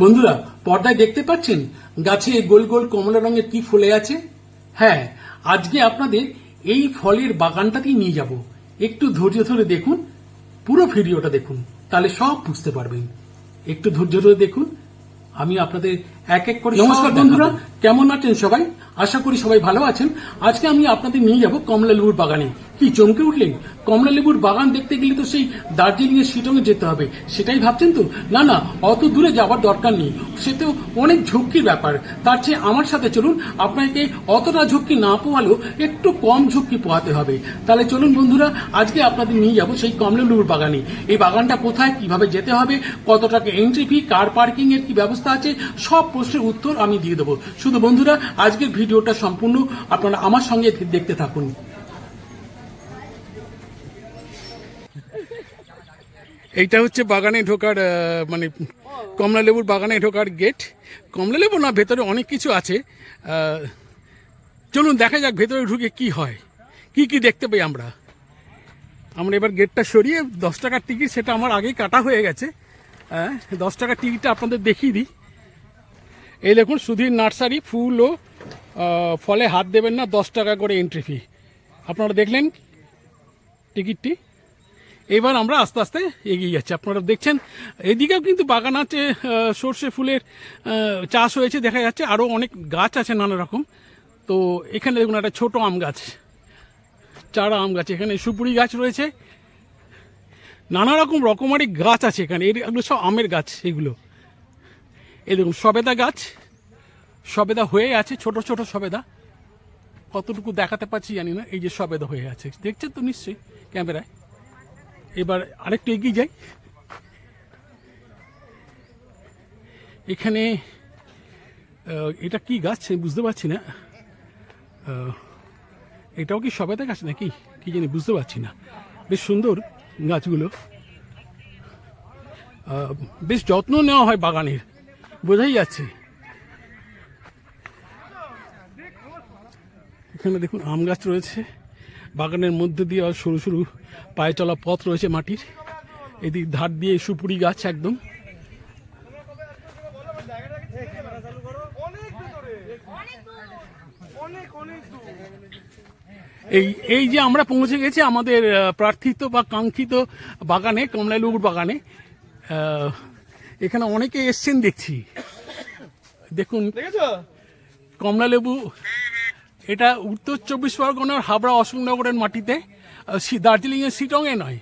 বন্ধুরা, পর্দায় দেখতে পাচ্ছেন গাছে গোল গোল কমলা রঙের কি ফুলে আছে? হ্যাঁ আজকে আপনাদের এই ফলের বাগানটাতেই নিয়ে যাব। একটু ধৈর্য ধরে দেখুন, পুরো ভিডিওটা দেখুন, তাহলে সব বুঝতে পারবেন। একটু ধৈর্য ধরে দেখুন, আমি আপনাদের এক এক করে নমস্কার বন্ধুরা। কেমন আছেন সবাই? আশা করি সবাই ভালো আছেন। আজকে আমি আপনাদের নিয়ে যাব কমলা লেবুর বাগানে। কি চমকে উঠলেন? কমলা লেবুর বাগান দেখতে গেলে তো সেই দার্জিলিং এর শিটংয়ে যেতে হবে। সেটাই ভাবছেন তো? না না অত দূরে যাওয়ার দরকার নেই। সে তো অনেক ঝক্কির ব্যাপার। তার চেয়ে আমার সাথে চলুন আপনাকে অতটা ঝক্কি না পোয়ালেও একটু কম ঝক্কি পোয়াতে হবে। তাহলে চলুন বন্ধুরা আজকে আপনাদের নিয়ে যাব সেই কমলা লেবুর বাগানে। এই বাগানটা কোথায় কীভাবে যেতে হবে কত টাকা এন্ট্রি ফি কার পার্কিং এর কি ব্যবস্থা আছে সব প্রশ্নের উত্তর আমি দিয়ে দেবো। শুধু বন্ধুরা, আজকের ভিডিওটা সম্পূর্ণ আপনারা আমার সঙ্গে দেখতে থাকুন। এইটা হচ্ছে বাগানে ঢোকার মানে কমলা লেবুর বাগানে ঢোকার গেট কমলা লেবু না, ভেতরে অনেক কিছু আছে। চলুন দেখা যাক ভেতরে ঢুকে কি হয়। কি কি দেখতে পাই আমরা? আমরা এবার গেটটা সরিয়ে দশ টাকার টিকিট সেটা আমার আগেই কাটা হয়ে গেছে। হ্যাঁ দশ টাকার টিকিটটা আপনাদের দেখিয়ে দিই। এই দেখুন, সুধীর নার্সারি, ফুল ও ফলে হাত দেবেন না, দশ টাকা করে এন্ট্রি ফি আপনারা দেখলেন টিকিটটি? এবার আমরা আস্তে আস্তে এগিয়ে যাচ্ছি। আপনারা দেখছেন, এদিকেও কিন্তু বাগান আছে সর্ষে ফুলের চাষ হয়েছে, দেখা যাচ্ছে আরও অনেক গাছ আছে নানা রকম। তো এখানে দেখুন একটা ছোট আম গাছ, চারা আম গাছ, এখানে সুপুরি গাছ রয়েছে। নানা রকম রকমারি গাছ আছে এখানে, এগুলো সব আমের গাছ, এগুলো। এই দেখুন, সবেদা গাছ, সবেদা হয়ে আছে, ছোট ছোট সবেদা। কতটুকু দেখাতে পারছি জানি না, এই যে সবেদা হয়ে আছে। দেখছেন তো নিশ্চয়ই ক্যামেরায়? এবার আরেকটু এগিয়ে যাই। এখানে এটা কি গাছ? আমি বুঝতে পারছি না। এটাও কি সবেদা গাছ নাকি? কি জানি, বুঝতে পারছি না। বেশ সুন্দর গাছগুলো। বেশ যত্ন নেওয়া হয় বাগানের। বোঝাই যাচ্ছে। এখানে দেখুন, আম গাছ রয়েছে। বাগানের মধ্যে দিয়ে আর সরু সরু পায়ে চলা পথ রয়েছে মাটির। এদিক ধার দিয়ে সুপুরি গাছ একদম। এই এই যে আমরা পৌঁছে গেছি আমাদের প্রার্থিত বা কাঙ্ক্ষিত বাগানে, কমলালেবুর বাগানে এখানে অনেকে এসছেন দেখছি। দেখুন কমলালেবু এটা উত্তর চব্বিশ পরগনার হাবড়া অশোকনগরের মাটিতে দার্জিলিংয়ের সিটংয়ে নয়।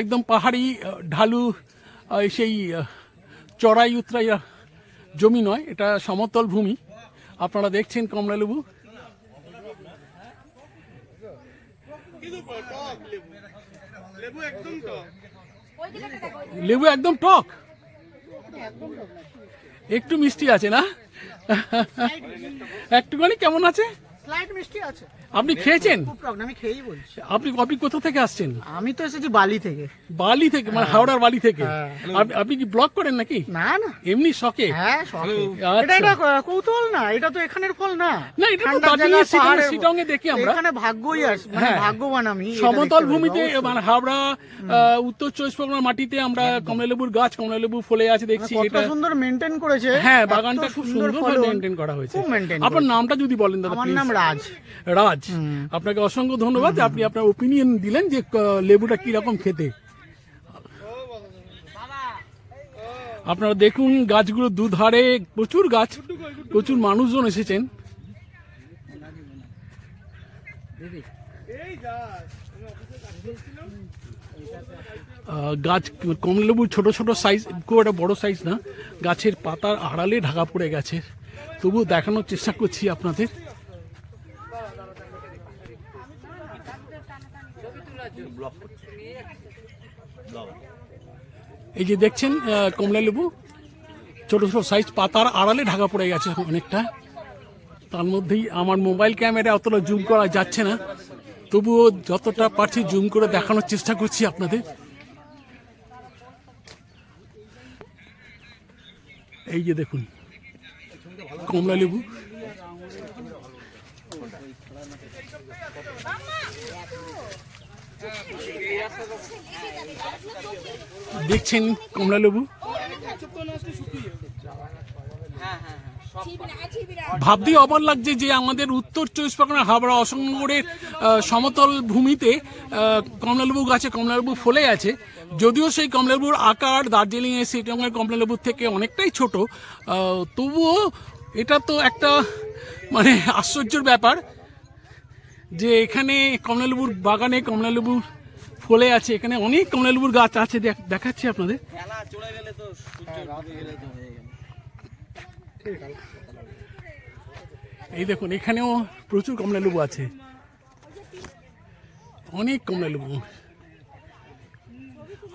একদম পাহাড়ি ঢালু সেই চড়াই উতরাই জমি নয় এটা সমতল ভূমি। আপনারা দেখছেন কমলালেবু লেবু। একদম টক একটু মিষ্টি আছে না? একটুখানি কেমন আছে? স্লাইড মিষ্টি আছে। আপনি খেয়েছেন? আমি খেয়েই বলছি। আপনি আপনি কোথা থেকে আসছেন? আমি তো এসেছি বালি থেকে। বালি থেকে মানে হাওড়ার বালি থেকে? হ্যাঁ। আপনি কি ব্লগ করেন নাকি? না না। এমনি শখে? হ্যাঁ আচ্ছা। এটা এটা কৌতূহল না এটা তো এখানের ফল না। না, এটা তো দার্জিলিং শিটংয়ে দেখি আমরা। এখানে ভাগ্যই আস মানে হ্যাঁ। ভাগ্যবান আমি সমতল ভূমিতে মানে হাওড়া আহ, উত্তর চব্বিশ পরগনার মাটিতে আমরা কমলালেবুর গাছ কমলালেবু ফলে আছে দেখছি মানে এটা। সুন্দর মেনটেন করেছে হ্যাঁ বাগানটা খুব সুন্দর। মেনটেন করা হয়েছে। আপনার নামটা যদি বলেন দাদা আমার নাম রাজ। রাজ আপনাকে অসংখ্য ধন্যবাদ যে আপনি আপনার ওপিনিয়ন দিলেন যে লেবুটা কি রকম খেতে। আপনারা দেখুন গাছগুলো দুধারে প্রচুর গাছ প্রচুর মানুষজন এসেছেন। গাছ কমলেবু ছোট ছোট সাইজ খুব একটা বড় সাইজ না। গাছের পাতার আড়ালে ঢাকা পড়ে গেছে। তবু দেখানোর চেষ্টা করছি আপনাদের। এই যে দেখছেন কমলা লেবু, ছোট ছোট সাইজ পাতার আড়ালে ঢাকা পড়ে গেছে অনেকটা। তার মধ্যেই আমার মোবাইল ক্যামেরা অতটা জুম করা যাচ্ছে না। তবুও যতটা পারছি জুম করে দেখানোর চেষ্টা করছি আপনাদের। এই যে দেখুন, কমলা লেবু। দেখছেন কমলা লেবু ভাবতেই অবাক লাগছে যে আমাদের উত্তর চব্বিশ পরগনা হাবড়া অশোকনগরের সমতল ভূমিতে কমলালেবু গাছে কমলালেবু ফলে আছে। যদিও সেই কমলালেবুর আকার দার্জিলিং এর সিটঙ্গের কমলালেবুর থেকে অনেকটাই ছোট তবুও এটা তো একটা মানে আশ্চর্যের ব্যাপার। যে এখানে কমলালেবুর বাগানে কমলালেবুর ফলে আছে এখানে অনেক কমলালেবুর গাছ আছে দেখ- দেখাচ্ছি আপনাদের। এই দেখুন এখানেও প্রচুর কমলালেবু আছে। অনেক কমলালেবু।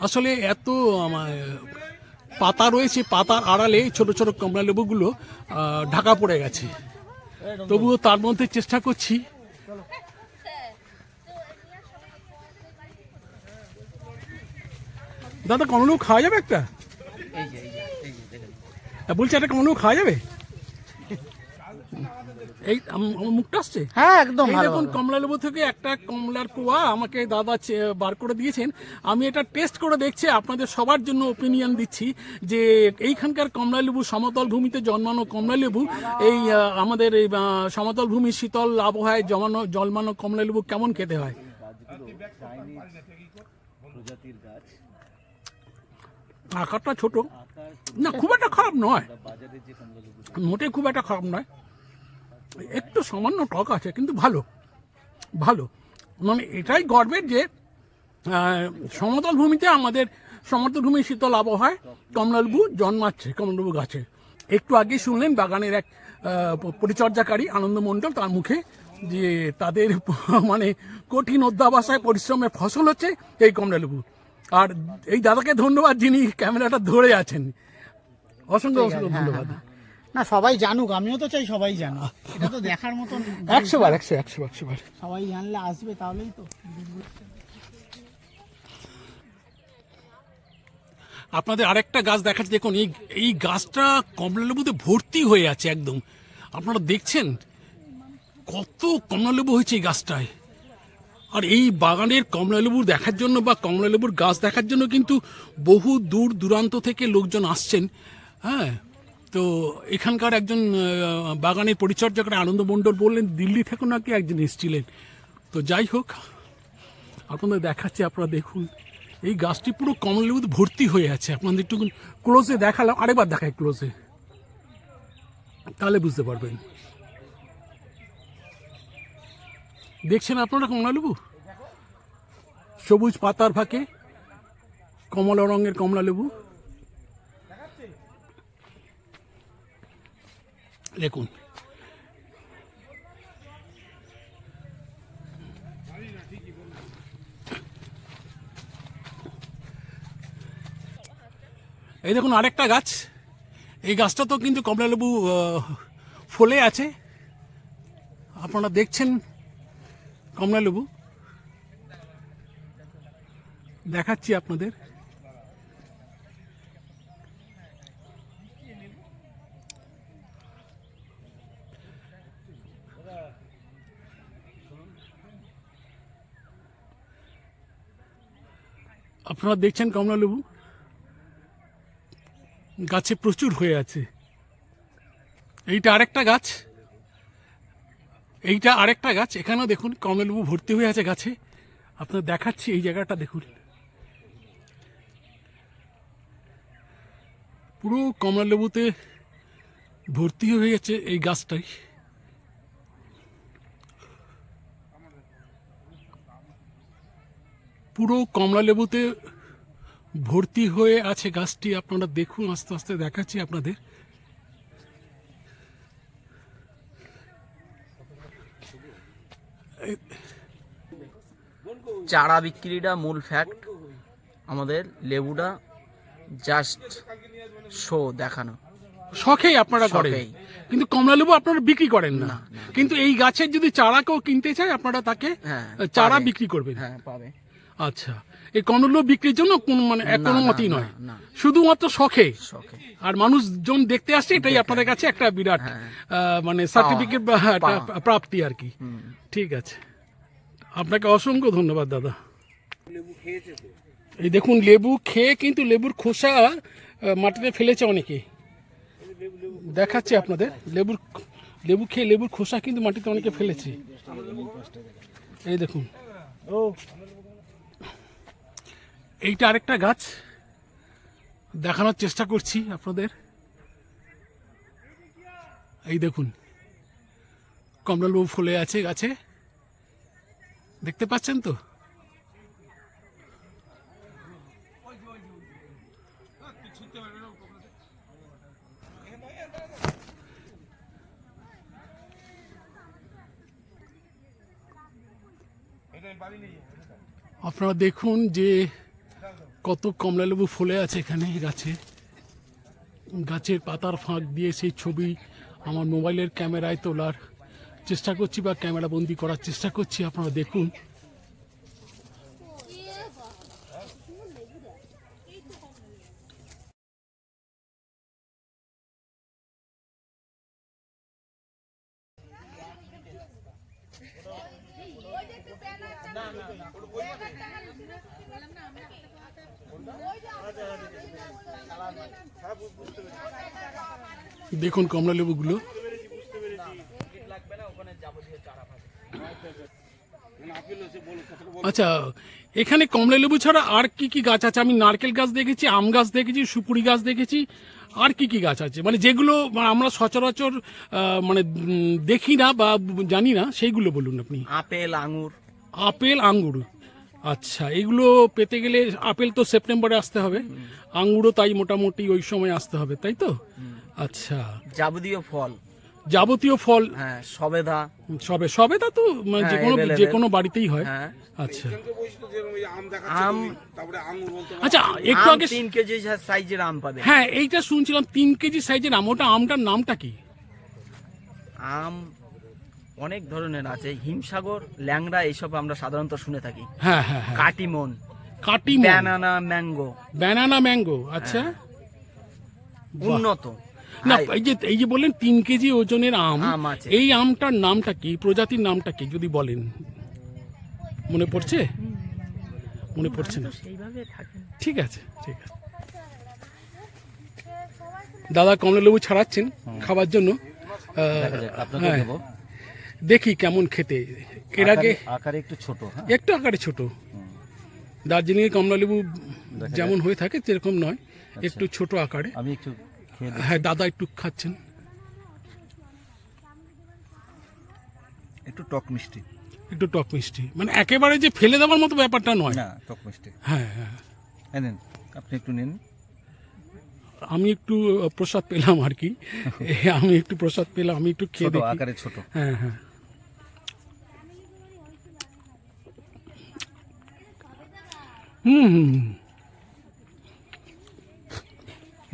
আসলে এত আমার পাতা রয়েছে পাতার আড়ালে ছোট ছোট কমলালেবুগুলো ঢাকা পড়ে গেছে। তবুও তার মধ্যে চেষ্টা করছি দাদা কোনো লেবু খাওয়া যাবে একটা? বলছি একটা কোনো লেবু খাওয়া যাবে? এই আমার মুখটা আসছে? হ্যাঁ একদম দেখুন কমলা লেবু থেকে একটা কমলার কোয়া আমাকে দাদা বার করে দিয়েছেন। আমি এটা টেস্ট করে দেখছি আপনাদের সবার জন্য ওপিনিয়ন দিচ্ছি যে এইখানকার কমলা লেবু সমতল ভূমিতে জন্মানো কমলা লেবু এই আমাদের এই সমতল ভূমি শীতল আবহাওয়ায় জমানো জন্মানো কমলা লেবু কেমন খেতে হয়? প্রজাতির গাছ। আকারটা ছোট। না খুব একটা খারাপ নয়। মোটে খুব একটা খারাপ নয়। একটু সামান্য টক আছে কিন্তু ভালো। ভালো। মানে এটাই গর্বের যে সমতল ভূমিতে আমাদের সমতল ভূমি শীতল আবহাওয়ায় কমলালেবু জন্মাচ্ছে কমলালেবু গাছে। একটু আগে শুনলেন বাগানের এক পরিচর্যাকারী আনন্দ মণ্ডল তার মুখে যে তাদের মানে কঠিন অধ্যাবসায় পরিশ্রমের ফসল হচ্ছে এই কমলালেবু আর এই দাদাকে ধন্যবাদ যিনি ক্যামেরাটা ধরে আছেন। অসংখ্য অসংখ্য ধন্যবাদ। না সবাই জানুক আমিও তো চাই সবাই জানুক। এটা তো দেখার মতন একশো বার একশো একশো একশো বার। সবাই জানলে আসবে তাহলেই তো। আপনাদের আরেকটা গাছ দেখাচ্ছি দেখুন এই এই গাছটা কমলালেবুতে ভর্তি হয়ে আছে একদম। আপনারা দেখছেন কত কমলালেবু হয়েছে এই গাছটায়। আর এই বাগানের কমলালেবু দেখার জন্য বা কমলালেবুর গাছ দেখার জন্য কিন্তু বহু দূর দূরান্ত থেকে লোকজন আসছেন হ্যাঁ। তো এখানকার একজন বাগানের পরিচর্যা আনন্দ মণ্ডল বললেন, দিল্লি থেকে নাকি একজন এসেছিলেন। তো যাই হোক, আপনাদের দেখাচ্ছি, আপনারা দেখুন। এই গাছটি পুরো কমলালেবুতে ভর্তি হয়ে আছে। আপনাদের একটু ক্লোজে দেখালাম, আরেকবার দেখায় ক্লোজে তাহলে বুঝতে পারবেন। দেখছেন আপনারা কমলালেবু? সবুজ পাতার ফাঁকে কমলা রঙের কমলালেবু। দেখুন। এই দেখুন আরেকটা গাছ। এই গাছটা তো কিন্তু কমলালেবু ফলে আছে। আপনারা দেখছেন কমলালেবু। দেখাচ্ছি আপনাদের। আপনারা দেখছেন কমলালেবু? গাছে প্রচুর হয়ে আছে। এইটা আরেকটা গাছ। এইটা আরেকটা গাছ। এখানেও দেখুন কমলালেবু ভর্তি হয়ে আছে গাছে। আপনার দেখাচ্ছি এই জায়গাটা দেখুন। পুরো কমলালেবুতে ভর্তি হয়ে গেছে এই গাছটাই। পুরো কমলালেবুতে ভর্তি হয়ে আছে গাছটি। আপনারা দেখুন আস্তে আস্তে দেখাচ্ছি আপনাদের। চারা বিক্রিটা মূল ফ্যাক্ট আমাদের লেবুটা জাস্ট শো দেখানো। শখেই আপনারা করেন। কিন্তু কমলালেবু আপনারা বিক্রি করেন না। কিন্তু এই গাছের যদি চারা কেউ কিনতে চায় আপনারা তাকে হ্যাঁ, চারা বিক্রি করবেন। হ্যাঁ পাবে। আচ্ছা। এই কমলালেবু বিক্রির জন্য কোন মানে কোনো মতেই নয়। শুধুমাত্র শখে। শখে। আর মানুষজন দেখতে আসছে এটাই আপনাদের কাছে একটা বিরাট হ্যাঁ। মানে সার্টিফিকেট বা প্রাপ্তি আর কি। ঠিক আছে। আপনাকে অসংখ্য ধন্যবাদ দাদা। এই দেখুন লেবু খেয়ে কিন্তু লেবুর খোসা মাটিতে ফেলেছে অনেকে। দেখাচ্ছে আপনাদের। লেবুর লেবু খেয়ে লেবুর খোসা কিন্তু মাটিতে অনেকে ফেলেছে। এই দেখুন। ও এইটা আরেকটা গাছ। দেখানোর চেষ্টা করছি আপনাদের। এই দেখুন কমলালেবু ফুলে আছে গাছে। দেখতে পাচ্ছেন তো? আপনারা দেখুন যে কত কমলালেবু ফুলে আছে এখানে গাছে। গাছের পাতার ফাঁক দিয়ে সেই ছবি আমার মোবাইলের ক্যামেরায় তোলার। চেষ্টা করছি বা ক্যামেরা বন্দি করার চেষ্টা করছি, আপনারা দেখুন। দেখুন কমলা কমলালেবুগুলো আচ্ছা এখানে কমলা লেবু ছাড়া আর কি কি গাছ আছে? আমি নারকেল গাছ দেখেছি আম গাছ দেখেছি সুপুরি গাছ দেখেছি। আর কি কি গাছ আছে? মানে যেগুলো আমরা সচরাচর মানে দেখি না বা জানি না সেইগুলো বলুন আপনি। আপেল আঙুর। আপেল আঙ্গুর আচ্ছা এগুলো পেতে গেলে আপেল তো সেপ্টেম্বরে আসতে হবে। আঙ্গুরও তাই মোটামুটি ওই সময় আসতে হবে তাই তো? আচ্ছা। যাবতীয় ফল। যাবতীয় ফল। হ্যাঁ সবেদা। সবে সবেদা তো মানে যে হ্যাঁ, কোনো যে কোনো বাড়িতেই হয়। হ্যাঁ। আচ্ছা। আম আচ্ছা একটু আগে তিন কেজি সাইজের আম পাবে। হ্যাঁ এইটা শুনছিলাম তিন কেজি সাইজের আম। ওটা আমটার নামটা কি? আম অনেক ধরনের আছে। হিমসাগর ল্যাংড়া এইসব আমরা সাধারণত শুনে থাকি। হ্যাঁ হ্যাঁ হ্যাঁ। কাটিমন কাটি ব্যানানা ম্যাঙ্গো। ব্যানানা ম্যাঙ্গো আচ্ছা। উন্নত। না এই যে এই যে বললেন তিন কেজি ওজনের আম। এই আমটার নামটা কি? প্রজাতির নামটা কি যদি বলেন? মনে পড়ছে? মনে পড়ছে না। ঠিক আছে ঠিক আছে। দাদা কমলালেবু ছাড়াচ্ছেন খাবার জন্য। হ্যাঁ, দেবো। দেখি কেমন খেতে। এর আগে আকারে- একটু ছোট হ্যাঁ? একটু আকারে ছোট। দার্জিলিং এর কমলালেবু যেমন হয়ে থাকে সেরকম নয়। একটু ছোট আকারে। আমি একটু হ্যাঁ দাদা একটু খাচ্ছেন। একটু টক মিষ্টি। একটু টক মিষ্টি। মানে একেবারে যে ফেলে দেওয়ার মতো ব্যাপারটা নয়। না টক মিষ্টি। হ্যাঁ হ্যাঁ। নেন আপনি একটু নিন। আমি একটু প্রসাদ পেলাম আর কি। আমি একটু প্রসাদ পেলাম আমি একটু খেয়ে দেখি। আকারে ছোট। হ্যাঁ হ্যাঁ।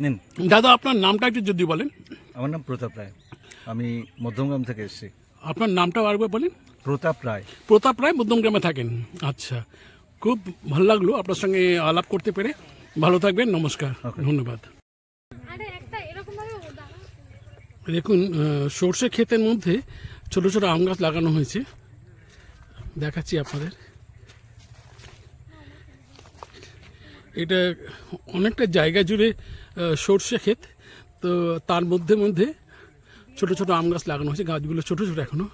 নিন। দাদা আপনার নামটা একটু যদি বলেন। আমার নাম প্রতাপ রায়। আমি মধ্যমগ্রাম থেকে এসেছি। আপনার নামটা আরেকবার বলেন। প্রতাপ রায়। প্রতাপ রায় মধ্যমগ্রামে থাকেন। আচ্ছা খুব ভালো লাগল আপনার সঙ্গে আলাপ করতে পেরে। ভালো থাকবেন নমস্কার। ধন্যবাদ। আরে একটা এরকম ভাবে দাঁড়া দেখুন সর্ষে ক্ষেতের মধ্যে ছোট ছোট আম গাছ লাগানো হয়েছে। দেখাচ্ছি আপনাদের। এটা অনেকটা জায়গা জুড়ে সর্ষে ক্ষেত। তো তার মধ্যে মধ্যে ছোট ছোট আম গাছ লাগানো হয়েছে, গাছগুলো ছোট ছোট এখনও।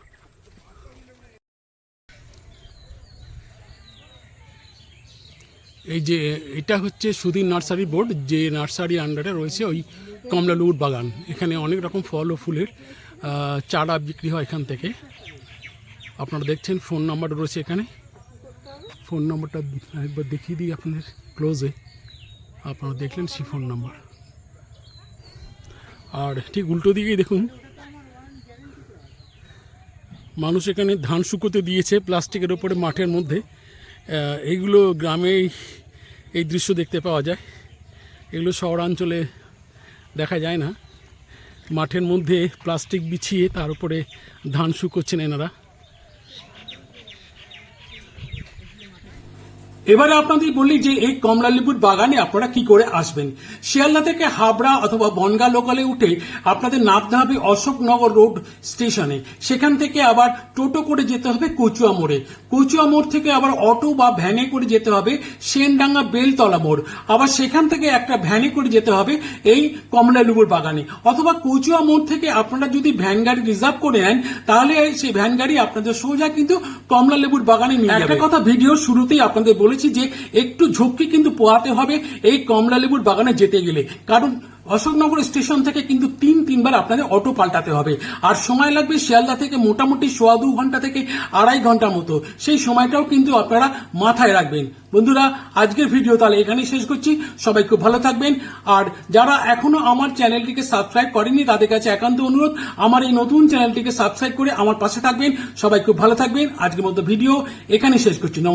এই যে, এটা হচ্ছে সুধীর নার্সারি বোর্ড, যে নার্সারি আন্ডারে রয়েছে ওই কমলালুর বাগান। এখানে অনেক রকম ফল ও ফুলের চারা বিক্রি হয় এখান থেকে। আপনারা দেখছেন, ফোন নাম্বার রয়েছে এখানে। ফোন নাম্বারটা একবার দেখিয়ে দিই আপনাদের ক্লোজে। আপনারা দেখলেন সেই ফোন নাম্বার। আর ঠিক উল্টো দিকেই দেখুন। মানুষ এখানে ধান শুকোতে দিয়েছে প্লাস্টিকের ওপরে মাঠের মধ্যে। এইগুলো গ্রামে এই দৃশ্য দেখতে পাওয়া যায়। এগুলো শহরাঞ্চলে দেখা যায় না। মাঠের মধ্যে প্লাস্টিক বিছিয়ে তার উপরে ধান শুকোচ্ছেন এনারা। এবারে আপনাদের বললি যে এই কমলা লেবুর বাগানে আপনারা কি করে আসবেন? শিয়ালদা থেকে হাবড়া অথবা বনগা লোকালে উঠে আপনাদের নামতে হবে অশোকনগর রোড স্টেশনে। সেখান থেকে আবার টোটো করে যেতে হবে কচুয়া মোড়ে। কচুয়া মোড় থেকে আবার অটো বা ভ্যানে করে যেতে হবে সেনডাঙ্গা বেলতলা মোড়। আবার সেখান থেকে একটা ভ্যানে করে যেতে হবে এই কমলা লেবুর বাগানে। অথবা কচুয়া মোড় থেকে আপনারা যদি ভ্যান গাড়ি রিজার্ভ করে নেন তাহলে সেই ভ্যান গাড়ি আপনাদের সোজা কিন্তু কমলা লেবুর বাগানে নিয়ে যাবে। একটা কথা ভিডিও শুরুতেই আপনাদের বলেছি যে একটু ঝক্কি কিন্তু পোয়াতে হবে এই কমলা লেবুর বাগানে যেতে গেলে। কারণ অশোকনগর স্টেশন থেকে কিন্তু তিন তিনবার আপনাদের অটো পাল্টাতে হবে। আর সময় লাগবে শিয়ালদা থেকে মোটামুটি সোয়া দু ঘণ্টা থেকে আড়াই ঘণ্টা মতো। সেই সময়টাও কিন্তু আপনারা মাথায় রাখবেন। বন্ধুরা, আজকের ভিডিও তাহলে এখানেই শেষ করছি। সবাই খুব ভালো থাকবেন। আর যারা এখনও আমার চ্যানেলটিকে সাবস্ক্রাইব করেনি তাদের কাছে একান্ত অনুরোধ, আমার এই নতুন চ্যানেলটিকে সাবস্ক্রাইব করে আমার পাশে থাকবেন। সবাই খুব ভালো থাকবেন। আজকের মতো ভিডিও এখানেই শেষ করছি। নমস্কার।